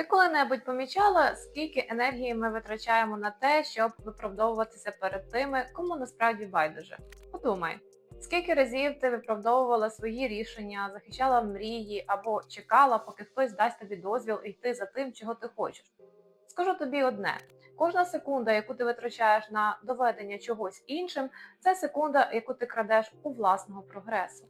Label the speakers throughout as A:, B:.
A: Ти коли-небудь помічала, скільки енергії ми витрачаємо на те, щоб виправдовуватися перед тими, кому насправді байдуже? Подумай, скільки разів ти виправдовувала свої рішення, захищала мрії або чекала, поки хтось дасть тобі дозвіл йти за тим, чого ти хочеш? Скажу тобі одне: кожна секунда, яку ти витрачаєш на доведення чогось іншим, це секунда, яку ти крадеш у власного прогресу.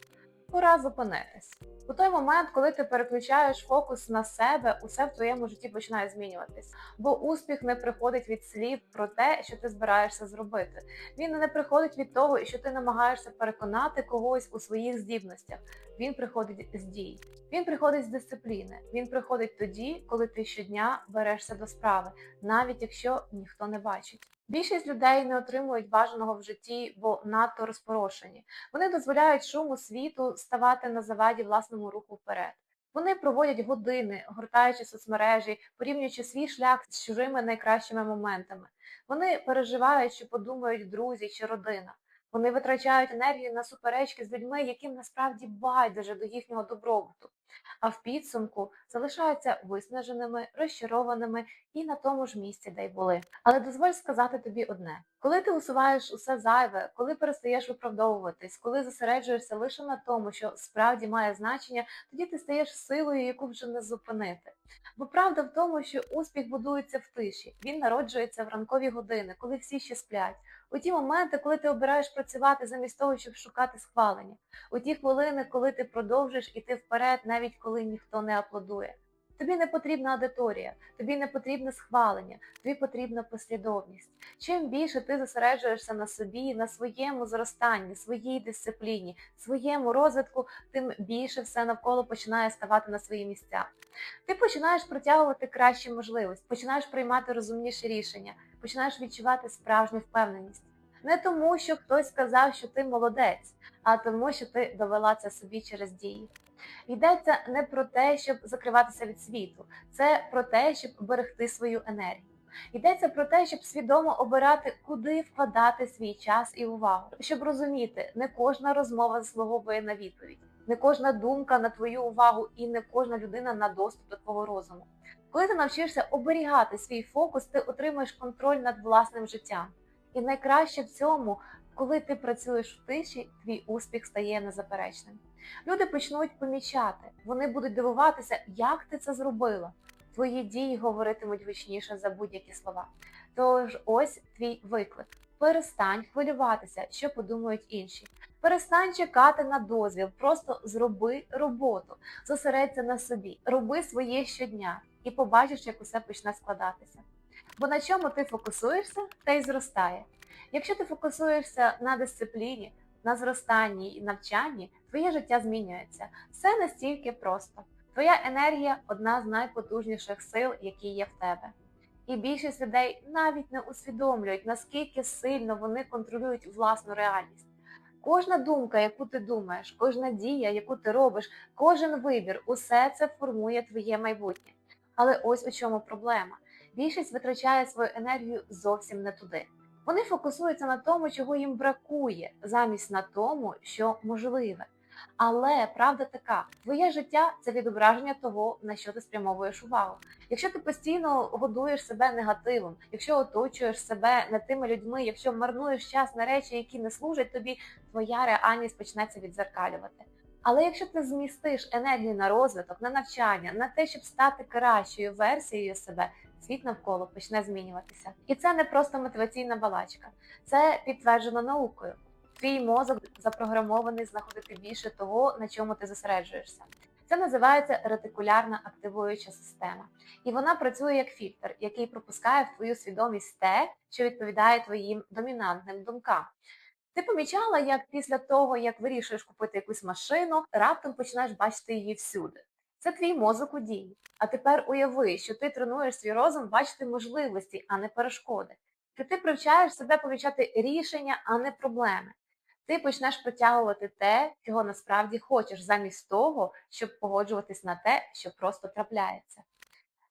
A: Пора зупинитись. У той момент, коли ти переключаєш фокус на себе, усе в твоєму житті починає змінюватись. Бо успіх не приходить від слів про те, що ти збираєшся зробити. Він не приходить від того, що ти намагаєшся переконати когось у своїх здібностях. Він приходить з дій. Він приходить з дисципліни. Він приходить тоді, коли ти щодня берешся до справи, навіть якщо ніхто не бачить. Більшість людей не отримують бажаного в житті, бо надто розпорошені. Вони дозволяють шуму світу ставати на заваді власному руху вперед. Вони проводять години, гортаючи соцмережі, порівнюючи свій шлях з чужими найкращими моментами. Вони переживають, що подумають друзі чи родина. Вони витрачають енергію на суперечки з людьми, яким насправді байдуже до їхнього добробуту, а в підсумку залишаються виснаженими, розчарованими і на тому ж місці, де й були. Але дозволь сказати тобі одне: коли ти усуваєш усе зайве, коли перестаєш виправдовуватись, коли зосереджуєшся лише на тому, що справді має значення, тоді ти стаєш силою, яку вже не зупинити. Бо правда в тому, що успіх будується в тиші, він народжується в ранкові години, коли всі ще сплять. У ті моменти, коли ти обираєш працювати замість того, щоб шукати схвалення, у ті хвилини, коли ти продовжиш іти вперед, навіть коли ніхто не аплодує. Тобі не потрібна аудиторія, тобі не потрібне схвалення, тобі потрібна послідовність. Чим більше ти зосереджуєшся на собі, на своєму зростанні, своїй дисципліні, своєму розвитку, тим більше все навколо починає ставати на свої місця. Ти починаєш притягувати кращі можливості, починаєш приймати розумніші рішення, починаєш відчувати справжню впевненість. Не тому, що хтось сказав, що ти молодець, а тому, що ти довела це собі через дії. Йдеться не про те, щоб закриватися від світу, це про те, щоб берегти свою енергію. Йдеться про те, щоб свідомо обирати, куди вкладати свій час і увагу, щоб розуміти, не кожна розмова заслуговує на відповідь, не кожна думка на твою увагу і не кожна людина на доступ до твого розуму. Коли ти навчишся оберігати свій фокус, ти отримаєш контроль над власним життям. І найкраще в цьому, коли ти працюєш в тиші, твій успіх стає незаперечним. Люди почнуть помічати, вони будуть дивуватися, як ти це зробила. Твої дії говоритимуть гучніше за будь-які слова. Тож ось твій виклик. Перестань хвилюватися, що подумають інші. Перестань чекати на дозвіл, просто зроби роботу, зосередься на собі, роби своє щодня і побачиш, як усе почне складатися. Бо на чому ти фокусуєшся, те й зростає. Якщо ти фокусуєшся на дисципліні, на зростанні і навчанні, твоє життя змінюється. Все настільки просто. Твоя енергія одна з найпотужніших сил, які є в тебе. І більшість людей навіть не усвідомлюють, наскільки сильно вони контролюють власну реальність. Кожна думка, яку ти думаєш, кожна дія, яку ти робиш, кожен вибір, усе це формує твоє майбутнє. Але ось у чому проблема. Більшість витрачає свою енергію зовсім не туди. Вони фокусуються на тому, чого їм бракує, замість на тому, що можливе. Але правда така, твоє життя це відображення того, на що ти спрямовуєш увагу. Якщо ти постійно годуєш себе негативом, якщо оточуєш себе не тими людьми, якщо марнуєш час на речі, які не служать тобі, твоя реальність почнеться відзеркалювати. Але якщо ти змістиш енергію на розвиток, на навчання, на те, щоб стати кращою версією себе, світ навколо почне змінюватися. І це не просто мотиваційна балачка, це підтверджено наукою. Твій мозок запрограмований знаходити більше того, на чому ти зосереджуєшся. Це називається ретикулярна активуюча система. І вона працює як фільтр, який пропускає в твою свідомість те, що відповідає твоїм домінантним думкам. Ти помічала, як після того, як вирішуєш купити якусь машину, раптом починаєш бачити її всюди. Це твій мозок у дії. А тепер уяви, що ти тренуєш свій розум бачити можливості, а не перешкоди. Що ти привчаєш себе помічати рішення, а не проблеми. Ти почнеш притягувати те, чого насправді хочеш, замість того, щоб погоджуватись на те, що просто трапляється.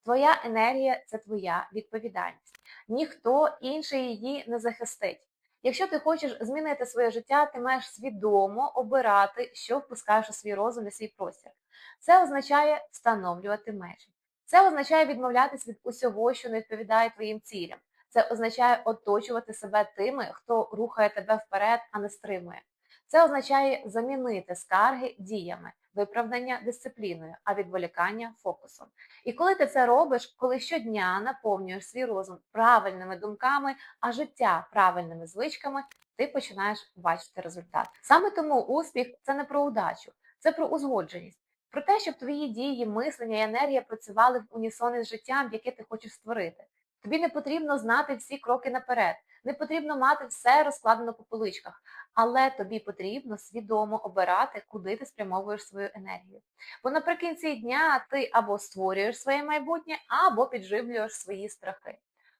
A: Твоя енергія це твоя відповідальність. Ніхто інший її не захистить. Якщо ти хочеш змінити своє життя, ти маєш свідомо обирати, що впускаєш у свій розум і свій простір. Це означає встановлювати межі. Це означає відмовлятись від усього, що не відповідає твоїм цілям. Це означає оточувати себе тими, хто рухає тебе вперед, а не стримує. Це означає замінити скарги діями, виправдання дисципліною, а відволікання фокусом. І коли ти це робиш, коли щодня наповнюєш свій розум правильними думками, а життя правильними звичками, ти починаєш бачити результат. Саме тому успіх це не про удачу, це про узгодженість, про те, щоб твої дії, мислення і енергія працювали в унісоні з життям, яке ти хочеш створити. Тобі не потрібно знати всі кроки наперед, не потрібно мати все розкладено по поличках, але тобі потрібно свідомо обирати, куди ти спрямовуєш свою енергію. Бо наприкінці дня ти або створюєш своє майбутнє, або підживлюєш свої страхи.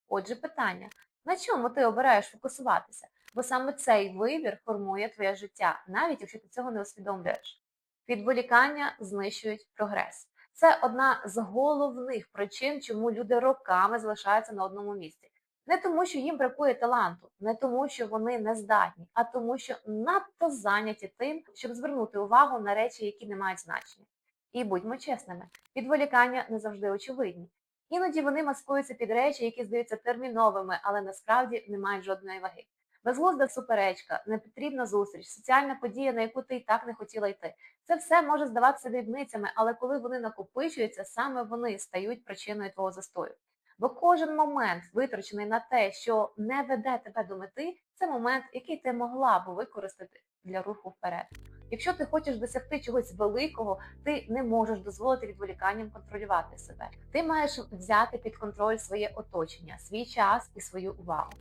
A: Отже, питання: на чому ти обираєш фокусуватися? Бо саме цей вибір формує твоє життя, навіть якщо ти цього не усвідомлюєш. Відволікання знищують прогрес. Це одна з головних причин, чому люди роками залишаються на одному місці. Не тому, що їм бракує таланту, не тому, що вони не здатні, а тому, що надто зайняті тим, щоб звернути увагу на речі, які не мають значення. І будьмо чесними, відволікання не завжди очевидні. Іноді вони маскуються під речі, які здаються терміновими, але насправді не мають жодної ваги. Безглузда суперечка, непотрібна зустріч, соціальна подія, на яку ти і так не хотіла йти. Це все може здаватися дрібницями, але коли вони накопичуються, саме вони стають причиною твого застою. Бо кожен момент, витрачений на те, що не веде тебе до мети, це момент, який ти могла б використати для руху вперед. Якщо ти хочеш досягти чогось великого, ти не можеш дозволити відволіканням контролювати себе. Ти маєш взяти під контроль своє оточення, свій час і свою увагу.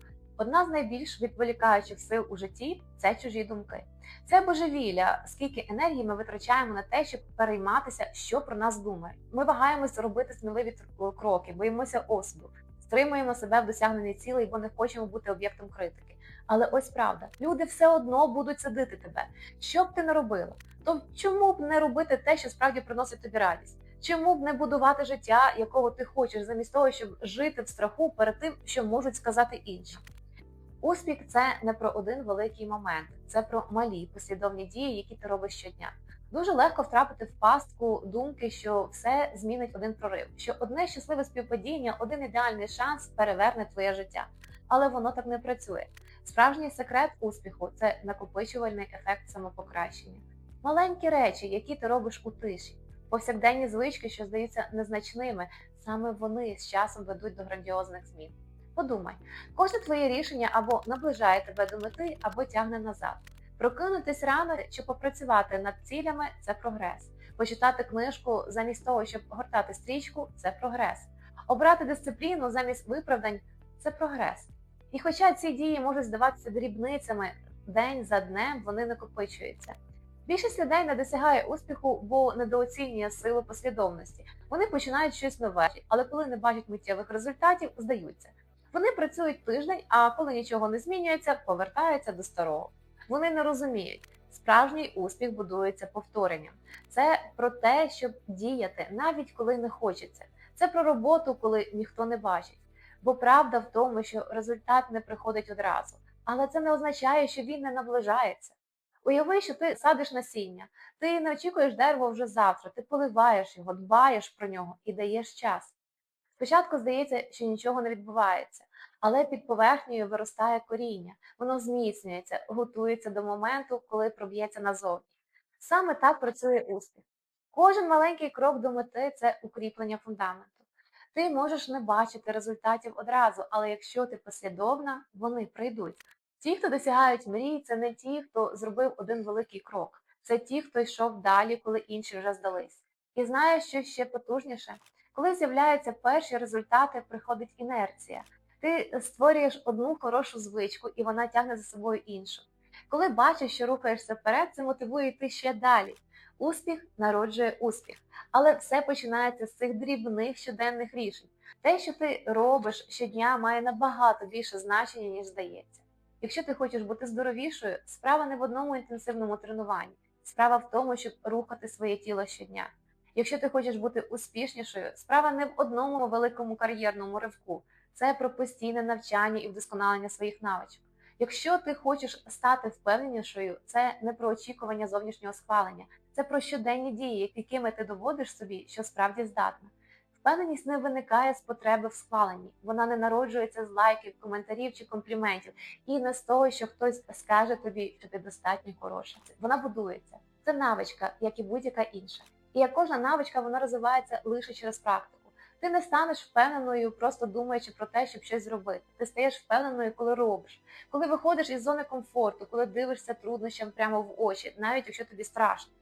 A: Одна з найбільш відволікаючих сил у житті це чужі думки. Це божевілля, скільки енергії ми витрачаємо на те, щоб перейматися, що про нас думають. Ми вагаємось робити сміливі кроки, боїмося осуду, стримуємо себе в досягненні цілей, бо не хочемо бути об'єктом критики. Але ось правда, люди все одно будуть садити тебе. Що б ти не робила, то чому б не робити те, що справді приносить тобі радість? Чому б не будувати життя, якого ти хочеш, замість того, щоб жити в страху перед тим, що можуть сказати інші? Успіх це не про один великий момент, це про малі послідовні дії, які ти робиш щодня. Дуже легко втрапити в пастку думки, що все змінить один прорив, що одне щасливе співпадіння, один ідеальний шанс переверне твоє життя. Але воно так не працює. Справжній секрет успіху це накопичувальний ефект самопокращення. Маленькі речі, які ти робиш у тиші, повсякденні звички, що здаються незначними, саме вони з часом ведуть до грандіозних змін. Подумай, кожне твоє рішення або наближає тебе до мети, або тягне назад. Прокинутись рано чи попрацювати над цілями це прогрес. Почитати книжку замість того, щоб гортати стрічку це прогрес. Обрати дисципліну замість виправдань це прогрес. І хоча ці дії можуть здаватися дрібницями день за днем, вони накопичуються. Більшість людей не досягає успіху, бо недооцінює силу послідовності. Вони починають щось нове, але коли не бачать миттєвих результатів, здаються. Вони працюють тиждень, а коли нічого не змінюється, повертаються до старого. Вони не розуміють, справжній успіх будується повторенням. Це про те, щоб діяти, навіть коли не хочеться. Це про роботу, коли ніхто не бачить. Бо правда в тому, що результат не приходить одразу. Але це не означає, що він не наближається. Уяви, що ти садиш насіння, ти не очікуєш дерево вже завтра, ти поливаєш його, дбаєш про нього і даєш час. Спочатку здається, що нічого не відбувається, але під поверхнею виростає коріння, воно зміцнюється, готується до моменту, коли проб'ється назовні. Саме так працює успіх. Кожен маленький крок до мети це укріплення фундаменту. Ти можеш не бачити результатів одразу, але якщо ти послідовна, вони прийдуть. Ті, хто досягають мрій, це не ті, хто зробив один великий крок. Це ті, хто йшов далі, коли інші вже здались. І знаєш, що ще потужніше? Коли з'являються перші результати, приходить інерція. Ти створюєш одну хорошу звичку, і вона тягне за собою іншу. Коли бачиш, що рухаєшся вперед, це мотивує йти ще далі. Успіх народжує успіх. Але все починається з цих дрібних щоденних рішень. Те, що ти робиш щодня, має набагато більше значення, ніж здається. Якщо ти хочеш бути здоровішою, справа не в одному інтенсивному тренуванні. Справа в тому, щоб рухати своє тіло щодня. Якщо ти хочеш бути успішнішою, справа не в одному великому кар'єрному ривку. Це про постійне навчання і вдосконалення своїх навичок. Якщо ти хочеш стати впевненішою, це не про очікування зовнішнього схвалення, це про щоденні дії, якими ти доводиш собі, що справді здатна. Впевненість не виникає з потреби в схваленні. Вона не народжується з лайків, коментарів чи компліментів, і не з того, що хтось скаже тобі, що ти достатньо хороша. Вона будується. Це навичка, як і будь-яка інша. І як кожна навичка, вона розвивається лише через практику. Ти не станеш впевненою, просто думаючи про те, щоб щось зробити. Ти стаєш впевненою, коли робиш, коли виходиш із зони комфорту, коли дивишся труднощам прямо в очі, навіть якщо тобі страшно.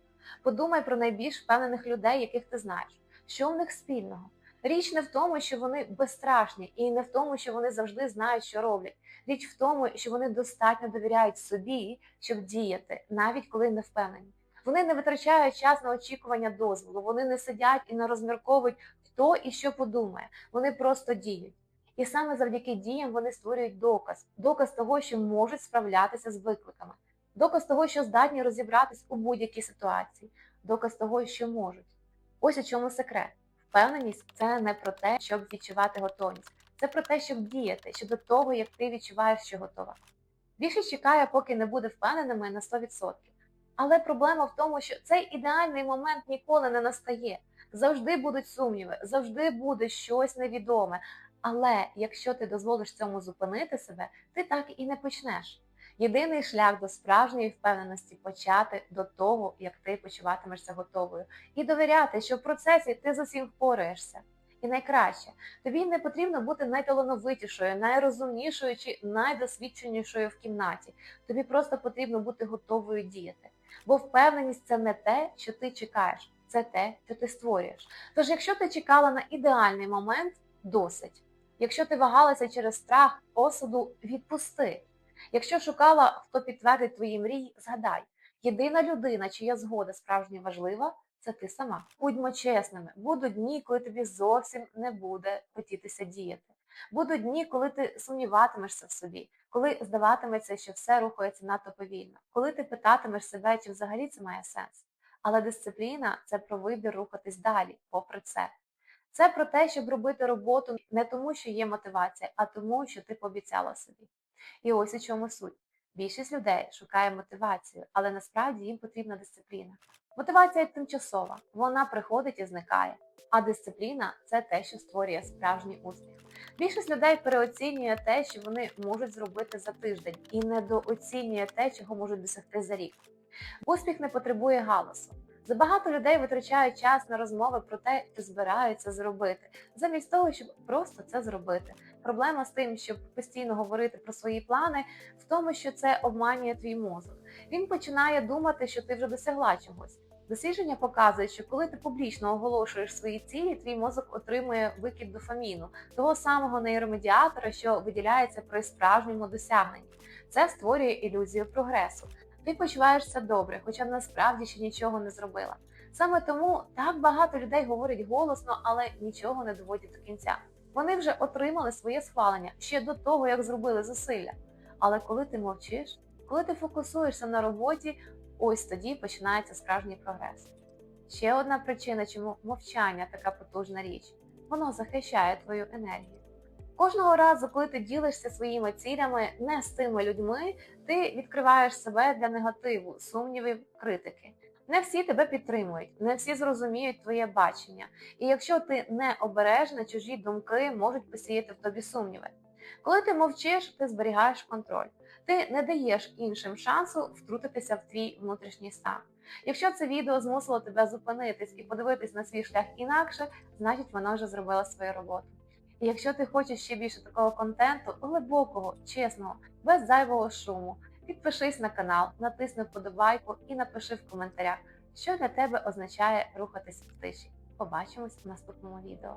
A: Подумай про найбільш впевнених людей, яких ти знаєш. Що в них спільного? Річ не в тому, що вони безстрашні, і не в тому, що вони завжди знають, що роблять. Річ в тому, що вони достатньо довіряють собі, щоб діяти, навіть коли не впевнені. Вони не витрачають час на очікування дозволу, вони не сидять і не розмірковують, хто і що подумає. Вони просто діють. І саме завдяки діям вони створюють доказ, доказ того, що можуть справлятися з викликами, доказ того, що здатні розібратись у будь-якій ситуації, доказ того, що можуть. Ось у чому секрет. Впевненість це не про те, щоб відчувати готовність, це про те, щоб діяти щодо того, як ти відчуваєш, що готова. Більшість чекає, поки не буде впевненими на 100%. Але проблема в тому, що цей ідеальний момент ніколи не настає. Завжди будуть сумніви, завжди буде щось невідоме. Але якщо ти дозволиш цьому зупинити себе, ти так і не почнеш. Єдиний шлях до справжньої впевненості почати до того, як ти почуватимешся готовою, і довіряти, що в процесі ти з усім впораєшся. І найкраще, тобі не потрібно бути найталановитішою, найрозумнішою чи найдосвідченішою в кімнаті. Тобі просто потрібно бути готовою діяти. Бо впевненість це не те, що ти чекаєш, це те, що ти створюєш. Тож, якщо ти чекала на ідеальний момент, досить. Якщо ти вагалася через страх осуду, відпусти. Якщо шукала, хто підтвердить твої мрії, згадай, єдина людина, чия згода справжньо важлива, це ти сама. Будьмо чесними, будуть дні, коли тобі зовсім не буде хотітися діяти. Будуть дні, коли ти сумніватимешся в собі, коли здаватиметься, що все рухається надто повільно, коли ти питатимеш себе, чи взагалі це має сенс. Але дисципліна це про вибір рухатись далі, попри це. Це про те, щоб робити роботу не тому, що є мотивація, а тому, що ти пообіцяла собі. І ось у чому суть. Більшість людей шукає мотивацію, але насправді їм потрібна дисципліна. Мотивація тимчасова, вона приходить і зникає. А дисципліна це те, що створює справжній успіх. Більшість людей переоцінює те, що вони можуть зробити за тиждень, і недооцінює те, чого можуть досягти за рік. Успіх не потребує галасу. Забагато людей витрачають час на розмови про те, що збираються зробити, замість того, щоб просто це зробити. Проблема з тим, щоб постійно говорити про свої плани, в тому, що це обманює твій мозок. Він починає думати, що ти вже досягла чогось. Дослідження показують, що коли ти публічно оголошуєш свої цілі, твій мозок отримує викид дофаміну, того самого нейромедіатора, що виділяється при справжньому досягненні. Це створює ілюзію прогресу. Ти почуваєшся добре, хоча насправді ще нічого не зробила. Саме тому так багато людей говорять голосно, але нічого не доводять до кінця. Вони вже отримали своє схвалення ще до того, як зробили зусилля. Але коли ти мовчиш, коли ти фокусуєшся на роботі, ось тоді починається справжній прогрес. Ще одна причина, чому мовчання така потужна річ, воно захищає твою енергію. Кожного разу, коли ти ділишся своїми цілями не з тими людьми, ти відкриваєш себе для негативу, сумнівів, критики. Не всі тебе підтримують, не всі зрозуміють твоє бачення. І якщо ти не обережна, чужі думки можуть посіяти в тобі сумніви. Коли ти мовчиш, ти зберігаєш контроль. Ти не даєш іншим шансу втрутитися в твій внутрішній стан. Якщо це відео змусило тебе зупинитись і подивитись на свій шлях інакше, значить воно вже зробило свою роботу. І якщо ти хочеш ще більше такого контенту, глибокого, чесного, без зайвого шуму, підпишись на канал, натисни вподобайку і напиши в коментарях, що для тебе означає рухатись в тиші. Побачимось в наступному відео.